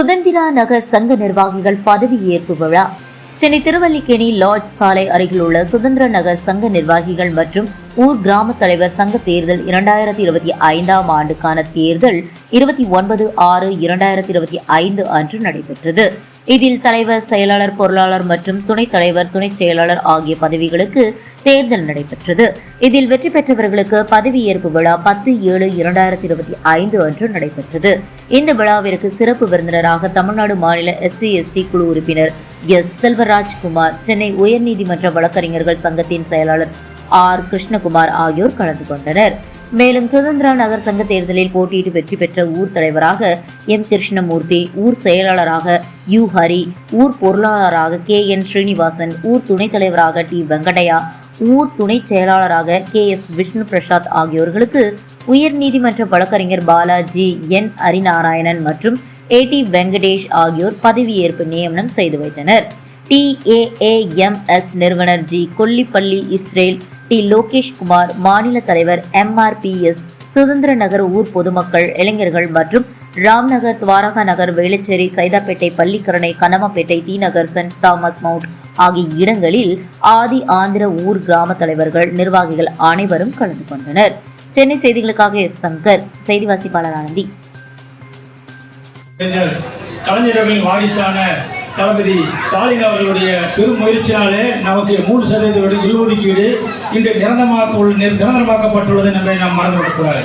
சுதந்திரா நகர் சங்க நிர்வாகிகள் பதவியேற்பு விழா. சென்னை திருவல்லிக்கேணி லார்ட் சாலை அருகில் உள்ள சுதந்திர நகர் சங்க நிர்வாகிகள் மற்றும் ஊர் கிராம தலைவர் சங்க தேர்தல் இரண்டாயிரத்தி இருபத்தி ஐந்தாம் ஆண்டுக்கான தேர்தல் இருபத்தி ஒன்பது ஆறு இரண்டாயிரத்தி இருபத்தி ஐந்து அன்று நடைபெற்றது. இதில் தலைவர் செயலாளர் பொருளாளர் மற்றும் துணைத் தலைவர் துணைச் செயலாளர் ஆகிய பதவிகளுக்கு தேர்தல் நடைபெற்றது. இதில் வெற்றி பெற்றவர்களுக்கு பதவியேற்பு விழா பத்து ஏழு இரண்டாயிரத்தி இருபத்தி ஐந்து அன்று நடைபெற்றது. இந்த விழாவிற்கு சிறப்பு விருந்தினராக தமிழ்நாடு மாநில எஸ்சி எஸ்டி குழு உறுப்பினர் எஸ். செல்வராஜ்குமார் சென்னை உயர்நீதிமன்ற வழக்கறிஞர்கள் சங்கத்தின் செயலாளர் ஆர். கிருஷ்ணகுமார் ஆகியோர் கலந்து கொண்டனர். மேலும் சுதந்திரா நகர் சங்க தேர்தலில் போட்டியிட்டு வெற்றி பெற்ற ஊர் தலைவராக எம். கிருஷ்ணமூர்த்தி ஊர் செயலாளராக யு. ஹரி ஊர் பொருளாளராக கே. என். ஸ்ரீனிவாசன் ஊர் துணைத் தலைவராக டி. வெங்கடையா ஊர் துணை செயலாளராக கே. எஸ். விஷ்ணு பிரசாத் ஆகியோர்களுக்கு உயர் நீதிமன்ற வழக்கறிஞர் பாலாஜி என். ஹரிநாராயணன் மற்றும் ஏ டி வெங்கடேஷ் ஆகியோர் பதவியேற்பு நியமனம் செய்து வைத்தனர். டிஏஏஎம்எஸ் நிறுவனர் G Kollipalli Israel T Lokesh Kumar மாநில தலைவர் எம்ஆர்பிஎஸ் சுதந்திர நகர் ஊர் பொதுமக்கள் இளைஞர்கள் மற்றும் Ramnagar Dwaraka Nagar Velachery Saidapet Pallikaranai Kanamapet T Nagar St Thomas Mount ஆகிய இடங்களில் ஆதி ஆந்திர ஊர் கிராம தலைவர்கள் நிர்வாகிகள் அனைவரும் கலந்து கொண்டனர். சென்னை செய்திகளுக்காக எஸ் சங்கர் செய்தி வாசிப்பாளர் ஆனந்தி. கலைஞர்களின் வாரிசான தளபதி ஸ்டாலின் அவர்களுடைய பெரும் முயற்சியாலே நமக்கு மூணு சதவீத இடஒதுக்கீடு இன்று நிரந்தரமாக நிரந்தரமாக்கப்பட்டுள்ளது என்பதை நாம் மறந்துவிடக்கூடாது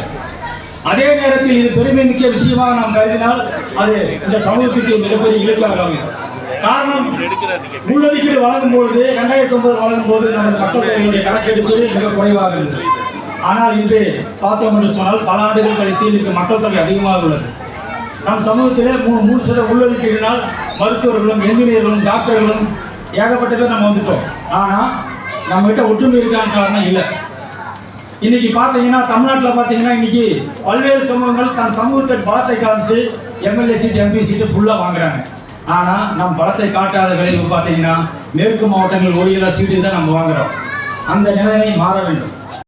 அதே நேரத்தில் இது பெருமை மிக்க விஷயமாக நாம் கருதினால் அது இந்த சமூகத்துக்கு மிகப்பெரிய இழுக்காக அமையும். காரணம் உள்ளொதுக்கீடு வழங்கும் பொழுது ரெண்டாயிரத்தி ஒன்பது வழங்கும் போது நமது மக்கள் தொகையுடைய கணக்கெடுப்பு மிக குறைவாக இருந்தது. ஆனால் இன்று பார்த்தோம் என்று சொன்னால் பல ஆண்டுகள் கழித்து இன்றைக்கு மக்கள் தொகை அதிகமாக உள்ளது. நம் சமூகத்திலே மூணு மூணு சில உள்ளொதுக்கீடுனால் மருத்துவர்களும் என்ஜினியர்களும் டாக்டர்களும் ஏகப்பட்ட பேர் நம்ம வந்துட்டோம். ஆனால் நம்மகிட்ட ஒற்றுமை இருக்கான்னு காரணம் இல்லை. இன்னைக்கு பார்த்தீங்கன்னா தமிழ்நாட்டில் பார்த்தீங்கன்னா இன்னைக்கு பல்வேறு சமூகங்கள் தன் சமூகத்தை பலத்தை காமிச்சு எம்எல்ஏ சீட் எம்பி சீட்டு ஃபுல்லாக வாங்குறாங்க. ஆனால் நம் பலத்தை காட்டாத விளைவு பார்த்தீங்கன்னா மேற்கு மாவட்டங்கள் ஒரு இல சீட்டு தான் நம்ம வாங்குறோம். அந்த நிலைமை மாற வேண்டும்.